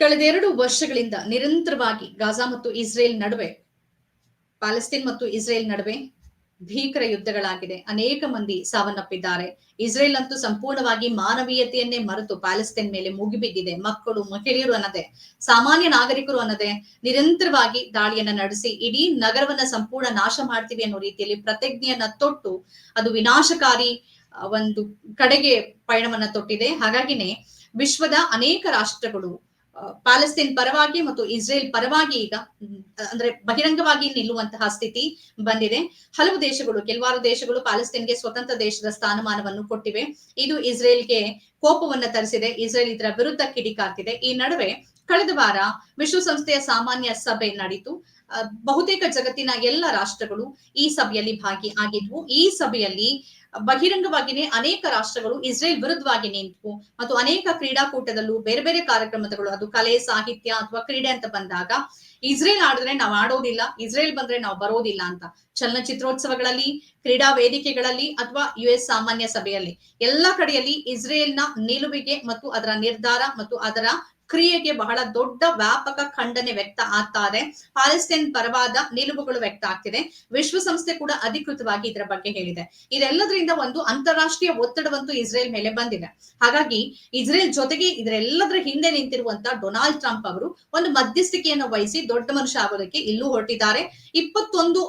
ಕಳೆದ ಎರಡು ವರ್ಷಗಳಿಂದ ನಿರಂತರವಾಗಿ ಗಾಜಾ ಮತ್ತು ಇಸ್ರೇಲ್ ನಡುವೆ ಪ್ಯಾಲೆಸ್ತೀನ್ ಮತ್ತು ಇಸ್ರೇಲ್ ನಡುವೆ ಭೀಕರ ಯುದ್ಧಗಳಾಗಿದೆ. ಅನೇಕ ಮಂದಿ ಸಾವನ್ನಪ್ಪಿದ್ದಾರೆ. ಇಸ್ರೇಲ್ ಅಂತೂ ಸಂಪೂರ್ಣವಾಗಿ ಮಾನವೀಯತೆಯನ್ನೇ ಮರೆತು ಪ್ಯಾಲೆಸ್ತೀನ್ ಮೇಲೆ ಮುಗಿಬಿದ್ದಿದೆ. ಮಕ್ಕಳು, ಮಹಿಳೆಯರು ಅನ್ನದೆ, ಸಾಮಾನ್ಯ ನಾಗರಿಕರು ಅನ್ನದೆ ನಿರಂತರವಾಗಿ ದಾಳಿಯನ್ನ ನಡೆಸಿ ಇಡೀ ನಗರವನ್ನ ಸಂಪೂರ್ಣ ನಾಶ ಮಾಡ್ತೀವಿ ಅನ್ನೋ ರೀತಿಯಲ್ಲಿ ಪ್ರತಿಜ್ಞೆಯನ್ನ ತೊಟ್ಟು ಅದು ವಿನಾಶಕಾರಿ ಒಂದು ಕಡೆಗೆ ಪಯಣವನ್ನ ತೊಟ್ಟಿದೆ. ಹಾಗಾಗಿನೇ ವಿಶ್ವದ ಅನೇಕ ರಾಷ್ಟ್ರಗಳು ಪ್ಯಾಲೆಸ್ತೀನ್ ಪರವಾಗಿ ಮತ್ತು ಇಸ್ರೇಲ್ ಪರವಾಗಿ ಈಗ ಅಂದ್ರೆ ಬಹಿರಂಗವಾಗಿ ನಿಲ್ಲುವಂತಹ ಸ್ಥಿತಿ ಬಂದಿದೆ. ಹಲವು ದೇಶಗಳು ಕೆಲವಾರು ದೇಶಗಳು ಪ್ಯಾಲೆಸ್ತೀನ್ಗೆ ಸ್ವತಂತ್ರ ದೇಶದ ಸ್ಥಾನಮಾನವನ್ನು ಕೊಟ್ಟಿವೆ. ಇದು ಇಸ್ರೇಲ್ಗೆ ಕೋಪವನ್ನ ತರಿಸಿದೆ. ಇಸ್ರೇಲ್ ಇದರ ವಿರುದ್ಧ ಕಿಡಿಕಾರ್ತಿದೆ. ಈ ನಡುವೆ ಕಳೆದ ವಾರ ವಿಶ್ವಸಂಸ್ಥೆಯ ಸಾಮಾನ್ಯ ಸಭೆ ನಡೀತು. ಆ, ಬಹುತೇಕ ಜಗತ್ತಿನ ಎಲ್ಲ ರಾಷ್ಟ್ರಗಳು ಈ ಸಭೆಯಲ್ಲಿ ಭಾಗಿಯಾಗಿದ್ವು ಈ ಸಭೆಯಲ್ಲಿ ಬಹಿರಂಗವಾಗಿನೇ ಅನೇಕ ರಾಷ್ಟ್ರಗಳು ಇಸ್ರೇಲ್ ವಿರುದ್ಧವಾಗಿ ನಿಂತು ಮತ್ತು ಅನೇಕ ಕ್ರೀಡಾಕೂಟದಲ್ಲೂ ಬೇರೆ ಬೇರೆ ಕಾರ್ಯಕ್ರಮಗಳು, ಅದು ಕಲೆ, ಸಾಹಿತ್ಯ ಅಥವಾ ಕ್ರೀಡೆ ಅಂತ ಬಂದಾಗ ಇಸ್ರೇಲ್ ಆಡಿದ್ರೆ ನಾವು ಆಡೋದಿಲ್ಲ, ಇಸ್ರೇಲ್ ಬಂದ್ರೆ ನಾವು ಬರೋದಿಲ್ಲ ಅಂತ. ಚಲನಚಿತ್ರೋತ್ಸವಗಳಲ್ಲಿ, ಕ್ರೀಡಾ ವೇದಿಕೆಗಳಲ್ಲಿ ಅಥವಾ ಯು ಎಸ್ ಸಾಮಾನ್ಯ ಸಭೆಯಲ್ಲಿ, ಎಲ್ಲಾ ಕಡೆಯಲ್ಲಿ ಇಸ್ರೇಲ್ನ ನಿಲುವಿಗೆ ಮತ್ತು ಅದರ ನಿರ್ಧಾರ ಮತ್ತು ಅದರ ಕ್ರಿಯೆಗೆ ಬಹಳ ದೊಡ್ಡ ವ್ಯಾಪಕ ಖಂಡನೆ ವ್ಯಕ್ತ ಆಗ್ತಾರೆ ಪ್ಯಾಲೆಸ್ಟೈನ್ ಪರವಾದ ನಿಲುವುಗಳು ವ್ಯಕ್ತ ಆಗ್ತಿದೆ. ವಿಶ್ವಸಂಸ್ಥೆ ಕೂಡ ಅಧಿಕೃತವಾಗಿ ಇದರ ಬಗ್ಗೆ ಹೇಳಿದೆ. ಇದೆಲ್ಲದರಿಂದ ಒಂದು ಅಂತಾರಾಷ್ಟ್ರೀಯ ಒತ್ತಡವಂತೂ ಇಸ್ರೇಲ್ ಮೇಲೆ ಬಂದಿದೆ. ಹಾಗಾಗಿ ಇಸ್ರೇಲ್ ಜೊತೆಗೆ ಇದರೆಲ್ಲದರ ಹಿಂದೆ ನಿಂತಿರುವಂತ ಡೊನಾಲ್ಡ್ ಟ್ರಂಪ್ ಅವರು ಒಂದು ಮಧ್ಯಸ್ಥಿಕೆಯನ್ನು ವಹಿಸಿ ದೊಡ್ಡ ಮನುಷ್ಯ ಆಗೋದಕ್ಕೆ ಇಲ್ಲೂ ಹೊರಟಿದ್ದಾರೆ. ಇಪ್ಪತ್ತೊಂದು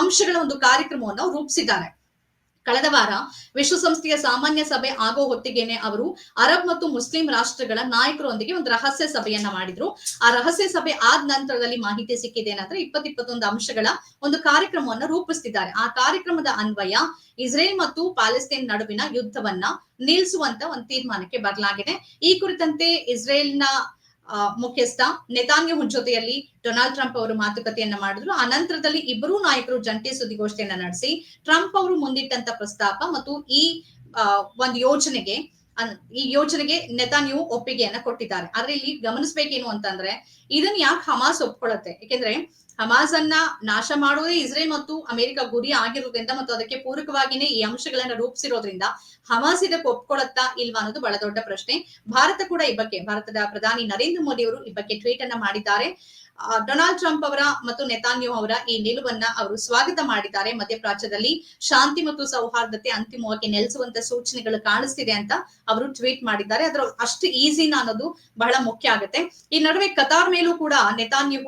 ಅಂಶಗಳ ಒಂದು ಕಾರ್ಯಕ್ರಮವನ್ನು ರೂಪಿಸಿದ್ದಾರೆ. ಕಳೆದ ವಾರ ವಿಶ್ವಸಂಸ್ಥೆಯ ಸಾಮಾನ್ಯ ಸಭೆ ಆಗೋ ಹೊತ್ತಿಗೆನೆ ಅವರು ಅರಬ್ ಮತ್ತು ಮುಸ್ಲಿಂ ರಾಷ್ಟ್ರಗಳ ನಾಯಕರೊಂದಿಗೆ ಒಂದು ರಹಸ್ಯ ಸಭೆಯನ್ನ ಮಾಡಿದ್ರು. ಆ ರಹಸ್ಯ ಸಭೆ ಆದ ನಂತರದಲ್ಲಿ ಮಾಹಿತಿ ಸಿಕ್ಕಿದೆ ಏನಂದ್ರೆ ಇಪ್ಪತ್ ಇಪ್ಪತ್ತೊಂದು ಅಂಶಗಳ ಒಂದು ಕಾರ್ಯಕ್ರಮವನ್ನು ರೂಪಿಸ್ತಿದ್ದಾರೆ. ಆ ಕಾರ್ಯಕ್ರಮದ ಅನ್ವಯ ಇಸ್ರೇಲ್ ಮತ್ತು ಪ್ಯಾಲೆಸ್ತೇನ್ ನಡುವಿನ ಯುದ್ಧವನ್ನ ನಿಲ್ಲಿಸುವಂತ ಒಂದು ತೀರ್ಮಾನಕ್ಕೆ ಬರಲಾಗಿದೆ. ಈ ಕುರಿತಂತೆ ಇಸ್ರೇಲ್ನ ಮುಖ್ಯಸ್ಥ ನೆತಾನ್ಯಹು ಜೊತೆಯಲ್ಲಿ ಡೊನಾಲ್ಡ್ ಟ್ರಂಪ್ ಅವರು ಮಾತುಕತೆಯನ್ನ ಮಾಡಿದ್ರು. ಆ ನಂತರದಲ್ಲಿ ಇಬ್ಬರೂ ನಾಯಕರು ಜಂಟಿ ಸುದ್ದಿಗೋಷ್ಠಿಯನ್ನ ನಡೆಸಿ, ಟ್ರಂಪ್ ಅವರು ಮುಂದಿಟ್ಟಂತ ಪ್ರಸ್ತಾಪ ಮತ್ತು ಈ ಒಂದು ಯೋಜನೆಗೆ ಈ ಯೋಜನೆಗೆ ನೆತಾನ್ಯು ಒಪ್ಪಿಗೆಯನ್ನ ಕೊಟ್ಟಿದ್ದಾರೆ. ಆದ್ರೆ ಇಲ್ಲಿ ಗಮನಿಸ್ಬೇಕೇನು ಅಂತಂದ್ರೆ ಇದನ್ನ ಯಾಕೆ ಹಮಾಸ್ ಒಪ್ಕೊಳ್ಳುತ್ತೆ? ಯಾಕೆಂದ್ರೆ ಹಮಾಸ್ ಅನ್ನ ನಾಶ ಮಾಡುವುದೇ ಇಸ್ರೇಲ್ ಮತ್ತು ಅಮೆರಿಕ ಗುರಿ ಆಗಿರುವುದರಿಂದ ಮತ್ತು ಅದಕ್ಕೆ ಪೂರಕವಾಗಿನೇ ಈ ಅಂಶಗಳನ್ನ ರೂಪಿಸಿರೋದ್ರಿಂದ ಹಮಾಸ್ ಇದಕ್ಕೆ ಒಪ್ಕೊಳ್ಳುತ್ತಾ ಇಲ್ವಾ ಅನ್ನೋದು ಬಹಳ ದೊಡ್ಡ ಪ್ರಶ್ನೆ. ಭಾರತ ಕೂಡ ಈ ಬಗ್ಗೆ, ಭಾರತದ ಪ್ರಧಾನಿ ನರೇಂದ್ರ ಮೋದಿ ಅವರು ಈ ಬಗ್ಗೆ ಟ್ವೀಟ್ ಅನ್ನ ಮಾಡಿದ್ದಾರೆ. ಡೊನಾಲ್ಡ್ ಟ್ರಂಪ್ ಅವರ ಮತ್ತು ನೆತಾನ್ಯು ಅವರ ಈ ನಿಲುವನ್ನ ಅವರು ಸ್ವಾಗತ ಮಾಡಿದ್ದಾರೆ. ಮಧ್ಯಪ್ರಾಚ್ಯದಲ್ಲಿ ಶಾಂತಿ ಮತ್ತು ಸೌಹಾರ್ದತೆ ಅಂತಿಮವಾಗಿ ನೆಲೆಸುವಂತ ಸೂಚನೆಗಳು ಕಾಣಿಸ್ತಿದೆ ಅಂತ ಅವರು ಟ್ವೀಟ್ ಮಾಡಿದ್ದಾರೆ. ಅದರ ಅಷ್ಟು ಈಸಿನ ಅನ್ನೋದು ಬಹಳ ಮುಖ್ಯ ಆಗುತ್ತೆ. ಈ ನಡುವೆ ಕತಾರ್ ಮೇಲೂ ಕೂಡ ನೆತಾನ್ಯು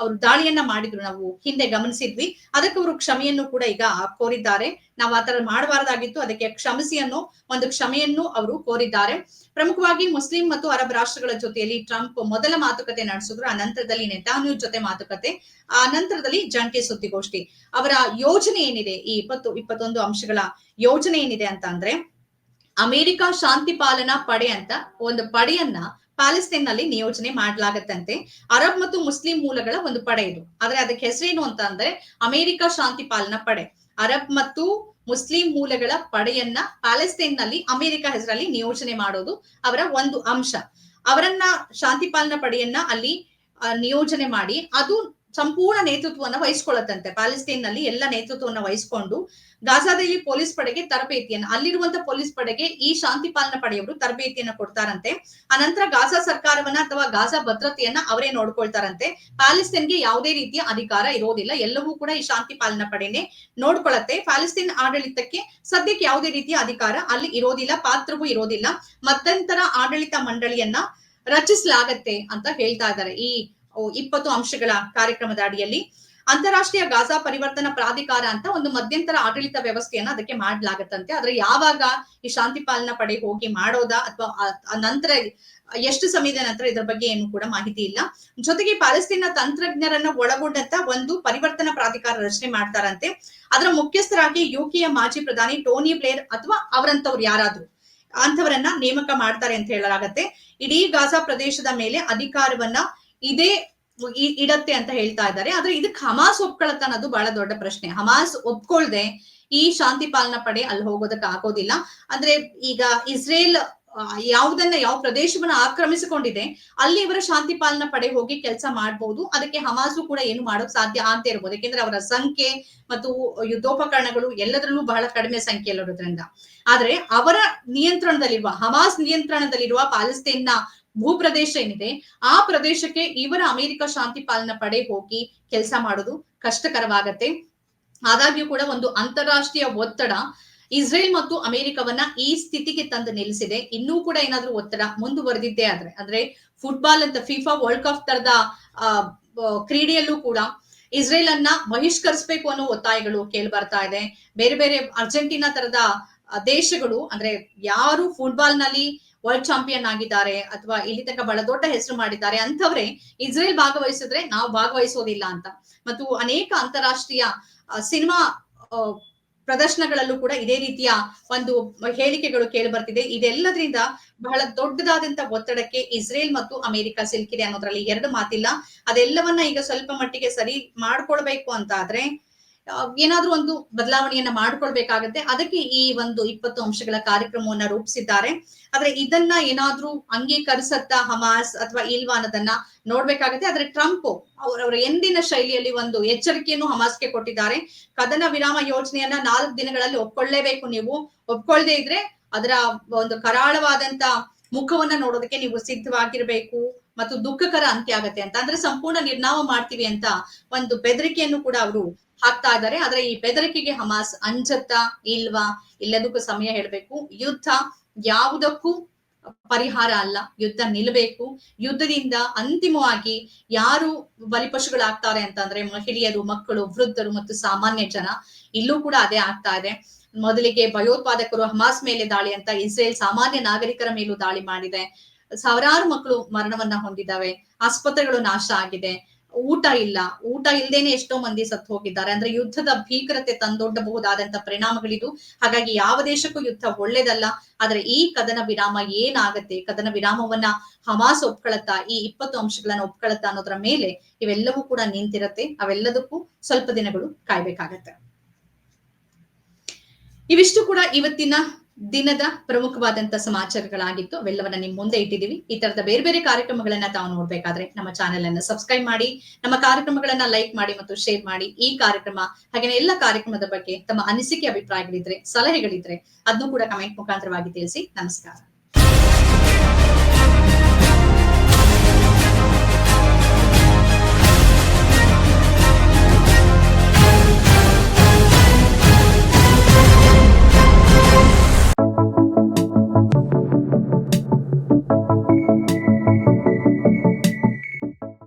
ಅವರು ದಾಳಿಯನ್ನ ಮಾಡಿದ್ರು. ನಾವು ಹಿಂದೆ ಗಮನಿಸಿದ್ವಿ. ಅದಕ್ಕೆ ಅವರು ಕ್ಷಮೆಯನ್ನು ಕೂಡ ಈಗ ಕೋರಿದ್ದಾರೆ. ನಾವು ಆತರ ಮಾಡಬಾರದಾಗಿತ್ತು. ಅದಕ್ಕೆ ಕ್ಷಮಿಸಿ ಅನ್ನೋ ಒಂದು ಕ್ಷಮೆಯನ್ನು ಅವರು ಕೋರಿದ್ದಾರೆ. ಪ್ರಮುಖವಾಗಿ ಮುಸ್ಲಿಂ ಮತ್ತು ಅರಬ್ ರಾಷ್ಟ್ರಗಳ ಜೊತೆಯಲ್ಲಿ ಟ್ರಂಪ್ ಮೊದಲ ಮಾತುಕತೆ ನಡೆಸಿದ್ರು. ಆ ನಂತರದಲ್ಲಿ ನೆತಾನ್ಯು ಜೊತೆ ಮಾತುಕತೆ, ಆ, ನಂತರದಲ್ಲಿ ಜಂಟಿ ಸುದ್ದಿಗೋಷ್ಠಿ. ಅವರ ಯೋಜನೆ ಏನಿದೆ? ಈ ಇಪ್ಪತ್ತು, ಇಪ್ಪತ್ತೊಂದು ಅಂಶಗಳ ಯೋಜನೆ ಏನಿದೆ ಅಂತ ಅಂದ್ರೆ, ಅಮೆರಿಕ ಶಾಂತಿ ಪಾಲನಾ ಪಡೆ ಅಂತ ಒಂದು ಪಡೆಯನ್ನ ಪ್ಯಾಲೆಸ್ಟೈನ್ನಲ್ಲಿ ನಿಯೋಜನೆ ಮಾಡಲಾಗತ್ತಂತೆ. ಅರಬ್ ಮತ್ತು ಮುಸ್ಲಿಂ ಮೂಲಗಳ ಒಂದು ಪಡೆ ಇದು. ಆದ್ರೆ ಅದಕ್ಕೆ ಹೆಸರೇನು ಅಂತ ಅಂದ್ರೆ, ಅಮೆರಿಕ ಶಾಂತಿ ಪಾಲನಾ ಪಡೆ. ಅರಬ್ ಮತ್ತು ಮುಸ್ಲಿಂ ಮೂಲಗಳ ಪಡೆಯನ್ನ ಪ್ಯಾಲೆಸ್ತೈನ್ನಲ್ಲಿ ಅಮೆರಿಕ ಹೆಸರಲ್ಲಿ ನಿಯೋಜನೆ ಮಾಡೋದು ಅವರ ಒಂದು ಅಂಶ. ಅವರನ್ನ ಶಾಂತಿ ಪಾಲನಾ ಪಡೆಯನ್ನ ಅಲ್ಲಿ ನಿಯೋಜನೆ ಮಾಡಿ ಅದು ಸಂಪೂರ್ಣ ನೇತೃತ್ವವನ್ನು ವಹಿಸ್ಕೊಳ್ಳುತ್ತಂತೆ. ಪ್ಯಾಲೆಸ್ಟೈನ್ನಲ್ಲಿ ಎಲ್ಲ ನೇತೃತ್ವವನ್ನು ವಹಿಸಿಕೊಂಡು ಗಾಜಾದಲ್ಲಿ ಪೊಲೀಸ್ ಪಡೆಗೆ ತರಬೇತಿಯನ್ನ, ಅಲ್ಲಿರುವಂತ ಪೊಲೀಸ್ ಪಡೆಗೆ ಈ ಶಾಂತಿ ಪಾಲನಾ ಪಡೆಯವರು ತರಬೇತಿಯನ್ನ ಕೊಡ್ತಾರಂತೆ. ಅನಂತರ ಗಾಜಾ ಸರ್ಕಾರವನ್ನ ಅಥವಾ ಗಾಜಾ ಭದ್ರತೆಯನ್ನ ಅವರೇ ನೋಡ್ಕೊಳ್ತಾರಂತೆ. ಪ್ಯಾಲೆಸ್ತೈನ್ಗೆ ಯಾವುದೇ ರೀತಿಯ ಅಧಿಕಾರ ಇರೋದಿಲ್ಲ. ಎಲ್ಲವೂ ಕೂಡ ಈ ಶಾಂತಿ ಪಾಲನಾ ಪಡೆನೆ ನೋಡ್ಕೊಳತ್ತೆ. ಪ್ಯಾಲೆಸ್ತೈನ್ ಆಡಳಿತಕ್ಕೆ ಸದ್ಯಕ್ಕೆ ಯಾವುದೇ ರೀತಿಯ ಅಧಿಕಾರ ಅಲ್ಲಿ ಇರೋದಿಲ್ಲ, ಪಾತ್ರವೂ ಇರೋದಿಲ್ಲ. ಮಧ್ಯಂತರ ಆಡಳಿತ ಮಂಡಳಿಯನ್ನ ರಚಿಸಲಾಗತ್ತೆ ಅಂತ ಹೇಳ್ತಾ ಇದ್ದಾರೆ. ಈ ಇಪ್ಪತ್ತು ಅಂಶಗಳ ಕಾರ್ಯಕ್ರಮದ ಅಡಿಯಲ್ಲಿ ಅಂತಾರಾಷ್ಟ್ರೀಯ ಗಾಜಾ ಪರಿವರ್ತನಾ ಪ್ರಾಧಿಕಾರ ಅಂತ ಒಂದು ಮಧ್ಯಂತರ ಆಡಳಿತ ವ್ಯವಸ್ಥೆಯನ್ನ ಅದಕ್ಕೆ ಮಾಡ್ಲಾಗತ್ತಂತೆ. ಆದ್ರೆ ಯಾವಾಗ ಈ ಶಾಂತಿ ಪಾಲನಾ ಪಡೆ ಹೋಗಿ ಮಾಡೋದಾ ಅಥವಾ ನಂತರ ಎಷ್ಟು ಸಮಯದ ನಂತರ ಇದರ ಬಗ್ಗೆ ಏನು ಕೂಡ ಮಾಹಿತಿ ಇಲ್ಲ. ಜೊತೆಗೆ ಪ್ಯಾಲೆಸ್ತೀನ್ನ ತಂತ್ರಜ್ಞರನ್ನ ಒಳಗೊಂಡಂತ ಒಂದು ಪರಿವರ್ತನಾ ಪ್ರಾಧಿಕಾರ ರಚನೆ ಮಾಡ್ತಾರಂತೆ. ಅದರ ಮುಖ್ಯಸ್ಥರಾಗಿ ಯುಕೆಯ ಮಾಜಿ ಪ್ರಧಾನಿ ಟೋನಿ ಬ್ಲೇರ್ ಅಥವಾ ಅವರಂತವ್ರು ಯಾರಾದ್ರೂ ಅಂತವರನ್ನ ನೇಮಕ ಮಾಡ್ತಾರೆ ಅಂತ ಹೇಳಲಾಗತ್ತೆ. ಇಡೀ ಗಾಜಾ ಪ್ರದೇಶದ ಮೇಲೆ ಅಧಿಕಾರವನ್ನ ಇದೇ ಇಡತ್ತೆ ಅಂತ ಹೇಳ್ತಾ ಇದ್ದಾರೆ. ಆದ್ರೆ ಇದಕ್ಕೆ ಹಮಾಸ್ ಒಪ್ಕೊಳತ್ತ ಅನ್ನೋದು ಬಹಳ ದೊಡ್ಡ ಪ್ರಶ್ನೆ. ಹಮಾಸ್ ಒಪ್ಕೊಳ್ದೆ ಈ ಶಾಂತಿ ಪಾಲನಾ ಪಡೆ ಅಲ್ಲಿ ಹೋಗೋದಕ್ಕೆ ಆಗೋದಿಲ್ಲ. ಅಂದ್ರೆ ಈಗ ಇಸ್ರೇಲ್ ಯಾವುದನ್ನ, ಯಾವ ಪ್ರದೇಶವನ್ನ ಆಕ್ರಮಿಸಿಕೊಂಡಿದೆ, ಅಲ್ಲಿ ಇವರ ಶಾಂತಿ ಪಾಲನಾ ಪಡೆ ಹೋಗಿ ಕೆಲಸ ಮಾಡಬಹುದು ಅದಕ್ಕೆ ಹಮಾಸು ಕೂಡ ಏನು ಮಾಡೋಕ್ ಸಾಧ್ಯ ಅಂತ ಇರ್ಬೋದು. ಯಾಕೆಂದ್ರೆ ಅವರ ಸಂಖ್ಯೆ ಮತ್ತು ಯುದ್ಧೋಪಕರಣಗಳು ಎಲ್ಲದರಲ್ಲೂ ಬಹಳ ಕಡಿಮೆ ಸಂಖ್ಯೆಯಲ್ಲಿರೋದ್ರಿಂದ. ಆದ್ರೆ ಅವರ ನಿಯಂತ್ರಣದಲ್ಲಿರುವ, ಹಮಾಸ್ ನಿಯಂತ್ರಣದಲ್ಲಿರುವ ಪ್ಯಾಲೆಸ್ತೇನ್ನ ಭೂಪ್ರದೇಶ ಏನಿದೆ, ಆ ಪ್ರದೇಶಕ್ಕೆ ಇವರ ಅಮೆರಿಕ ಶಾಂತಿ ಪಾಲನಾ ಪಡೆ ಹೋಗಿ ಕೆಲಸ ಮಾಡೋದು ಕಷ್ಟಕರವಾಗತ್ತೆ. ಆದಾಗ್ಯೂ ಕೂಡ ಒಂದು ಅಂತಾರಾಷ್ಟ್ರೀಯ ಒತ್ತಡ ಇಸ್ರೇಲ್ ಮತ್ತು ಅಮೆರಿಕವನ್ನ ಈ ಸ್ಥಿತಿಗೆ ತಂದು ನಿಲ್ಲಿಸಿದೆ. ಇನ್ನೂ ಕೂಡ ಏನಾದ್ರೂ ಒತ್ತಡ ಮುಂದುವರೆದಿದ್ದೇ ಆದ್ರೆ, ಅಂದ್ರೆ ಫುಟ್ಬಾಲ್ ಅಂತ ಫಿಫಾ ವರ್ಲ್ಡ್ ಕಪ್ ತರದ ಕ್ರೀಡೆಯಲ್ಲೂ ಕೂಡ ಇಸ್ರೇಲ್ ಅನ್ನ ಬಹಿಷ್ಕರಿಸಬೇಕು ಅನ್ನೋ ಒತ್ತಾಯಗಳು ಕೇಳಿ ಬರ್ತಾ ಇದೆ. ಬೇರೆ ಬೇರೆ ಅರ್ಜೆಂಟೀನಾ ತರದ ದೇಶಗಳು, ಅಂದ್ರೆ ಯಾರು ಫುಟ್ಬಾಲ್ನಲ್ಲಿ ವರ್ಲ್ಡ್ ಚಾಂಪಿಯನ್ ಆಗಿದ್ದಾರೆ ಅಥವಾ ಇಲ್ಲಿ ತನಕ ಬಹಳ ದೊಡ್ಡ ಹೆಸರು ಮಾಡಿದ್ದಾರೆ ಅಂತವ್ರೆ ಇಸ್ರೇಲ್ ಭಾಗವಹಿಸಿದ್ರೆ ನಾವು ಭಾಗವಹಿಸೋದಿಲ್ಲ ಅಂತ. ಮತ್ತು ಅನೇಕ ಅಂತಾರಾಷ್ಟ್ರೀಯ ಸಿನಿಮಾ ಪ್ರದರ್ಶನಗಳಲ್ಲೂ ಕೂಡ ಇದೇ ರೀತಿಯ ಒಂದು ಹೇಳಿಕೆಗಳು ಕೇಳಿ ಬರ್ತಿದೆ. ಇದೆಲ್ಲದರಿಂದ ಬಹಳ ದೊಡ್ಡದಾದಂತ ಒತ್ತಡಕ್ಕೆ ಇಸ್ರೇಲ್ ಮತ್ತು ಅಮೆರಿಕ ಸಿಲುಕಿದೆ ಅನ್ನೋದ್ರಲ್ಲಿ ಎರಡು ಮಾತಿಲ್ಲ. ಅದೆಲ್ಲವನ್ನ ಈಗ ಸ್ವಲ್ಪ ಮಟ್ಟಿಗೆ ಸರಿ ಮಾಡ್ಕೊಳ್ಬೇಕು ಅಂತ ಆದ್ರೆ ಏನಾದ್ರೂ ಒಂದು ಬದಲಾವಣೆಯನ್ನ ಮಾಡ್ಕೊಳ್ಬೇಕಾಗತ್ತೆ. ಅದಕ್ಕೆ ಈ ಒಂದು ಇಪ್ಪತ್ತು ಅಂಶಗಳ ಕಾರ್ಯಕ್ರಮವನ್ನ ರೂಪಿಸಿದ್ದಾರೆ. ಆದ್ರೆ ಇದನ್ನ ಏನಾದ್ರೂ ಅಂಗೀಕರಿಸತ್ತ ಹಮಾಸ್ ಅಥವಾ ಇಲ್ವಾ ಅನ್ನೋದನ್ನ ನೋಡ್ಬೇಕಾಗತ್ತೆ. ಆದ್ರೆ ಟ್ರಂಪ್ ಅವರವರ ಎಂದಿನ ಶೈಲಿಯಲ್ಲಿ ಒಂದು ಎಚ್ಚರಿಕೆಯನ್ನು ಹಮಾಸ್ಗೆ ಕೊಟ್ಟಿದ್ದಾರೆ. ಕದನ ವಿರಾಮ ಯೋಜನೆಯನ್ನ ನಾಲ್ಕು ದಿನಗಳಲ್ಲಿ ಒಪ್ಕೊಳ್ಳೇಬೇಕು ನೀವು. ಒಪ್ಕೊಳ್ದೇ ಇದ್ರೆ ಅದರ ಒಂದು ಕರಾಳವಾದಂತ ಮುಖವನ್ನ ನೋಡೋದಕ್ಕೆ ನೀವು ಸಿದ್ಧವಾಗಿರ್ಬೇಕು. ಮತ್ತು ದುಃಖಕರ ಅಂತ್ಯ ಆಗತ್ತೆ ಅಂತ. ಅಂದ್ರೆ ಸಂಪೂರ್ಣ ನಿರ್ನಾಮ ಮಾಡ್ತೀವಿ ಅಂತ ಒಂದು ಬೆದರಿಕೆಯನ್ನು ಕೂಡ ಅವರು ಹಾಕ್ತಾ ಇದ್ದಾರೆ. ಆದ್ರೆ ಈ ಬೆದರಿಕೆಗೆ ಹಮಾಸ್ ಅಂಜತ್ತಾ ಇಲ್ವಾ? ಇಲ್ಲದಕ್ಕೂ ಸಮಯ ಹೇಳ್ಬೇಕು. ಯುದ್ಧ ಯಾವುದಕ್ಕೂ ಪರಿಹಾರ ಅಲ್ಲ. ಯುದ್ಧ ನಿಲ್ಲಬೇಕು ಯುದ್ಧದಿಂದ ಅಂತಿಮವಾಗಿ ಯಾರು ಬಲಿಪಶುಗಳಾಗ್ತಾರೆ ಅಂತಂದ್ರೆ ಮಹಿಳೆಯರು, ಮಕ್ಕಳು, ವೃದ್ಧರು ಮತ್ತು ಸಾಮಾನ್ಯ ಜನ ಇಲ್ಲೂ ಕೂಡ ಅದೇ ಆಗ್ತಾ ಇದೆ. ಮೊದಲಿಗೆ ಭಯೋತ್ಪಾದಕರು ಹಮಾಸ್ ಮೇಲೆ ದಾಳಿ ಅಂತ ಇಸ್ರೇಲ್ ಸಾಮಾನ್ಯ ನಾಗರಿಕರ ಮೇಲೂ ದಾಳಿ ಮಾಡಿದೆ. ಸಾವಿರಾರು ಮಕ್ಕಳು ಮರಣವನ್ನ ಹೊಂದಿದ್ದಾವೆ. ಆಸ್ಪತ್ರೆಗಳು ನಾಶ ಆಗಿದೆ. ಊಟ ಇಲ್ಲ. ಊಟ ಇಲ್ದೇನೆ ಎಷ್ಟೋ ಮಂದಿ ಸತ್ತು ಹೋಗಿದ್ದಾರೆ. ಅಂದ್ರೆ ಯುದ್ಧದ ಭೀಕರತೆ ತಂದೊಡ್ಡಬಹುದಾದಂತ ಪರಿಣಾಮಗಳಿದು. ಹಾಗಾಗಿ ಯಾವ ದೇಶಕ್ಕೂ ಯುದ್ಧ ಒಳ್ಳೇದಲ್ಲ. ಆದ್ರೆ ಈ ಕದನ ವಿರಾಮ ಏನಾಗತ್ತೆ? ಕದನ ವಿರಾಮವನ್ನ ಹಮಾಸ್ ಒಪ್ಕೊಳತ್ತಾ? ಈ ಇಪ್ಪತ್ತು ಅಂಶಗಳನ್ನ ಒಪ್ಕೊಳತ್ತಾ ಅನ್ನೋದ್ರ ಮೇಲೆ ಇವೆಲ್ಲವೂ ಕೂಡ ನಿಂತಿರತ್ತೆ. ಅವೆಲ್ಲದಕ್ಕೂ ಸ್ವಲ್ಪ ದಿನಗಳು ಕಾಯ್ಬೇಕಾಗತ್ತೆ. ಇವಿಷ್ಟು ಕೂಡ ಇವತ್ತಿನ ದಿನದ ಪ್ರಮುಖವಾದಂತ ಸಮಾಚಾರಗಳಾಗಿತ್ತು ಅವೆಲ್ಲವನ್ನ ನಿಮ್ ಮುಂದೆ ಇಟ್ಟಿದೀವಿ. ಈ ತರದ ಬೇರೆ ಬೇರೆ ಕಾರ್ಯಕ್ರಮಗಳನ್ನ ತಾವು ನೋಡ್ಬೇಕಾದ್ರೆ ನಮ್ಮ ಚಾನೆಲ್ ಅನ್ನ ಸಬ್ಸ್ಕ್ರೈಬ್ ಮಾಡಿ, ನಮ್ಮ ಕಾರ್ಯಕ್ರಮಗಳನ್ನ ಲೈಕ್ ಮಾಡಿ ಮತ್ತು ಶೇರ್ ಮಾಡಿ. ಈ ಕಾರ್ಯಕ್ರಮ ಹಾಗೆ ಎಲ್ಲ ಕಾರ್ಯಕ್ರಮದ ಬಗ್ಗೆ ತಮ್ಮ ಅನಿಸಿಕೆ, ಅಭಿಪ್ರಾಯಗಳಿದ್ರೆ, ಸಲಹೆಗಳಿದ್ರೆ ಅದನ್ನು ಕೂಡ ಕಮೆಂಟ್ ಮುಖಾಂತರವಾಗಿ ತಿಳಿಸಿ. ನಮಸ್ಕಾರ.